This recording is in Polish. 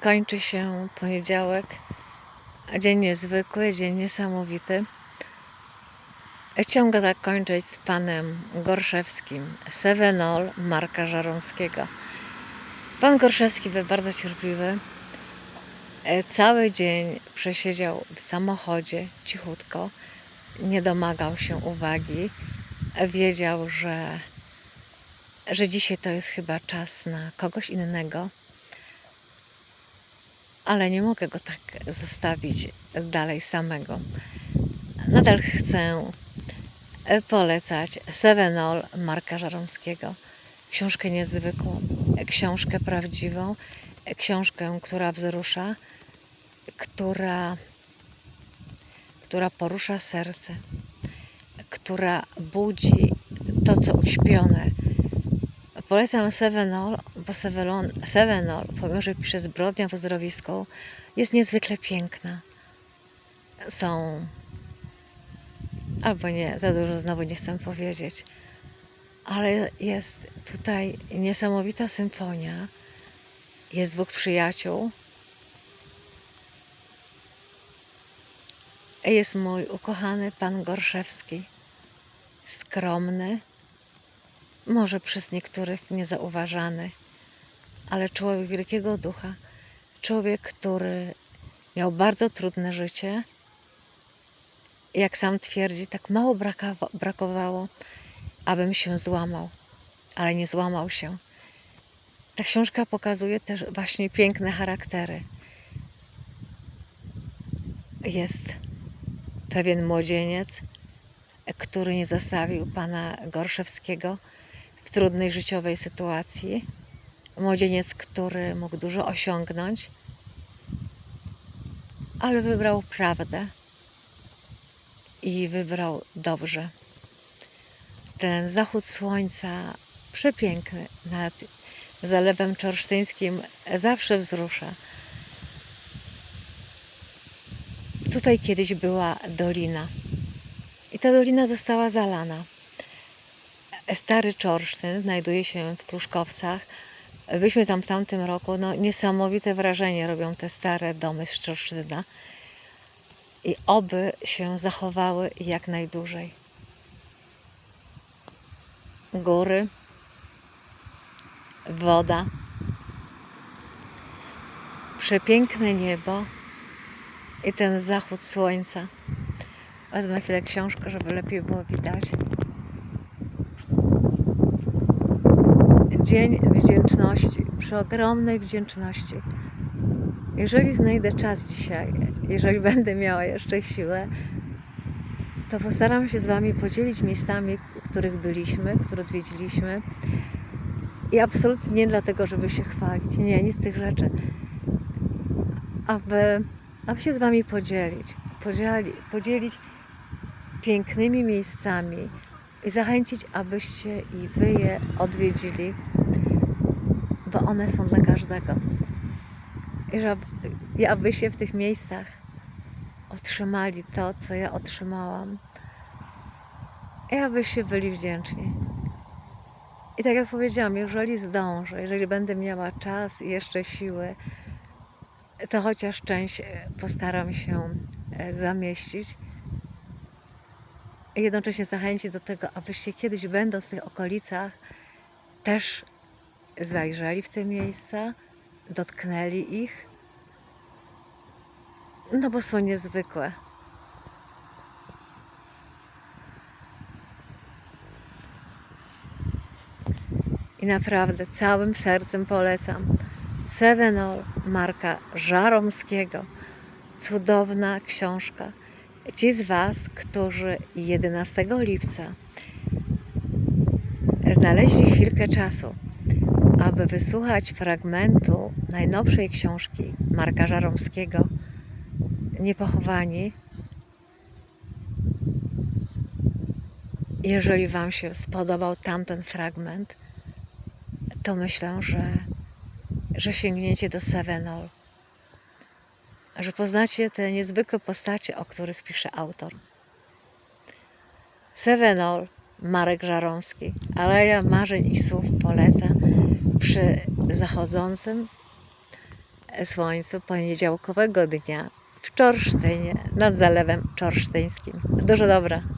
Kończy się poniedziałek. Dzień niezwykły, dzień niesamowity. Chciałam go tak kończyć z panem Gorszewskim, Sevenol Marka Żaromskiego. Pan Gorszewski był bardzo cierpliwy. E, Cały dzień przesiedział w samochodzie cichutko, nie domagał się uwagi. Wiedział, że, że dzisiaj to jest chyba czas na kogoś innego, ale nie mogę go tak zostawić dalej samego. Nadal chcę e, polecać Sevenol Marka Żaromskiego. Książkę niezwykłą, e, książkę prawdziwą, e, książkę, która wzrusza, która, która porusza serce, która budzi to, co uśpione. Polecam Sevenol, Sevenol, Sevenol, pomimo że pisze zbrodnia w uzdrowisku, jest niezwykle piękna. Są, albo nie, za dużo znowu nie chcę powiedzieć, ale jest tutaj niesamowita symfonia. Jest dwóch przyjaciół. Jest mój ukochany pan Gorszewski, skromny, może przez niektórych niezauważany, ale człowiek wielkiego ducha, człowiek, który miał bardzo trudne życie. Jak sam twierdzi, tak mało brakawa- brakowało, abym się złamał, ale nie złamał się. Ta książka pokazuje też właśnie piękne charaktery. Jest pewien młodzieniec, który nie zostawił pana Gorszewskiego w trudnej życiowej sytuacji. Młodzieniec, który mógł dużo osiągnąć, ale wybrał prawdę i wybrał dobrze. Ten zachód słońca przepiękny nad Zalewem Czorsztyńskim zawsze wzrusza. Tutaj kiedyś była dolina i ta dolina została zalana. Stary Czorsztyn znajduje się w Pruszkowcach. Byliśmy tam w tamtym roku. No, niesamowite wrażenie robią te stare domy z Czorsztyna. I oby się zachowały jak najdłużej. Góry, woda, przepiękne niebo i ten zachód słońca. Wezmę chwilę książkę, żeby lepiej było widać. Dzień wdzięczności, przy ogromnej wdzięczności. Jeżeli znajdę czas dzisiaj, jeżeli będę miała jeszcze siłę, to postaram się z Wami podzielić miejscami, w których byliśmy, które odwiedziliśmy. I absolutnie nie dlatego, żeby się chwalić, nie, nic z tych rzeczy, aby, aby się z Wami podzielić, podzieli, podzielić pięknymi miejscami i zachęcić, abyście i Wy je odwiedzili, one są dla każdego. I, żeby, i abyście w tych miejscach otrzymali to, co ja otrzymałam. I abyście byli wdzięczni. I tak jak powiedziałam, jeżeli zdążę, jeżeli będę miała czas i jeszcze siły, to chociaż część e, postaram się e, zamieścić. I jednocześnie zachęcić do tego, abyście kiedyś będąc w tych okolicach też zajrzeli w te miejsca, dotknęli ich, no bo są niezwykłe. I naprawdę całym sercem polecam. Sevenol Marka Żaromskiego. Cudowna książka. Ci z Was, którzy 11 lipca znaleźli chwilkę czasu, aby wysłuchać fragmentu najnowszej książki Marka Żaromskiego Niepochowani, jeżeli Wam się spodobał tamten fragment, to myślę, że, że sięgniecie do Sevenol, że poznacie te niezwykłe postacie, o których pisze autor. Sevenol, Marek Żaromski, Aleja Marzeń i Słów poleca przy zachodzącym słońcu poniedziałkowego dnia w Czorsztejnie nad Zalewem Czorszteńskim. Dużo dobra.